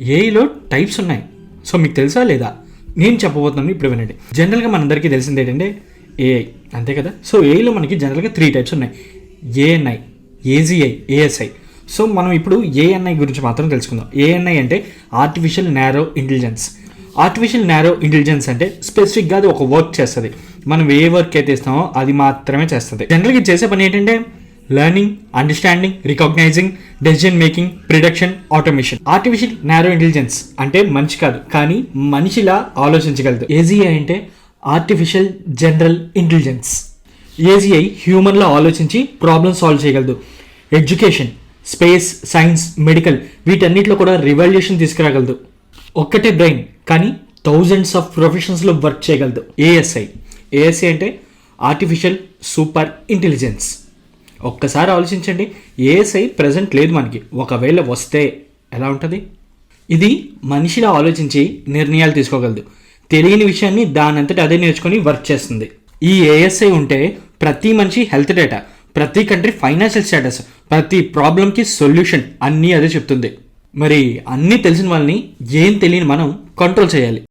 ఏఐలో types ఉన్నాయి. So మీకు తెలుసా లేదా? నేను చెప్పబోతున్నాను ఇప్పుడు వినండి. జనరల్గా మనందరికీ తెలిసింది ఏంటంటే ఏఐ అంతే కదా? సో ఏఐలో మనకి జనరల్గా త్రీ టైప్స్ ఉన్నాయి. ఏఎన్ఐ ఏజీఐ ఏఎస్ఐ సో మనం ఇప్పుడు ఏఎన్ఐ గురించి మాత్రం తెలుసుకుందాం. ఏఎన్ఐ అంటే artificial narrow intelligence artificial narrow intelligence అంటే స్పెసిఫిక్గా అది ఒక వర్క్ చేస్తుంది. మనం ఏ వర్క్ అయితే ఇస్తామో అది మాత్రమే చేస్తుంది. జనరల్గా ఇది చేసే పని ఏంటంటే learning understanding recognising decision making prediction automation artificial narrow intelligence అంటే మంచి కాదు కానీ మనిషిలా ఆలోచించగలదు. ఏజీఐ అంటే ఆర్టిఫిషియల్ జనరల్ ఇంటెలిజెన్స్ ఏజీఐ హ్యూమన్లో ఆలోచించి ప్రాబ్లమ్ సాల్వ్ చేయగలదు. ఎడ్యుకేషన్ స్పేస్ సైన్స్ మెడికల్ వీటన్నిటిలో కూడా రివల్యూషన్ తీసుకురాగలదు. ఒక్కటే బ్రెయిన్ కానీ థౌజండ్స్ ఆఫ్ ప్రొఫెషన్స్లో వర్క్ చేయగలదు. ఏఎస్ఐ ఏఎస్ఐ అంటే ఆర్టిఫిషియల్ సూపర్ ఇంటెలిజెన్స్ ఒక్కసారి ఆలోచించండి. ఏఎస్ఐ ప్రజెంట్ లేదు మనకి. ఒకవేళ వస్తే ఎలా ఉంటుంది? ఇది మనిషిలా ఆలోచించి నిర్ణయాలు తీసుకోగలదు. తెలియని విషయాన్ని దానంతటి అదే నేర్చుకొని వర్క్ చేస్తుంది. ఈ ఏఎస్ఐ ఉంటే ప్రతి మనిషి హెల్త్ డేటా ప్రతి కంట్రీ ఫైనాన్షియల్ స్టేటస్ ప్రతి ప్రాబ్లంకి సొల్యూషన్ అన్నీ అదే చెప్తుంది. మరి అన్నీ తెలిసిన వాళ్ళని ఏం తెలియని మనం కంట్రోల్ చేయాలి.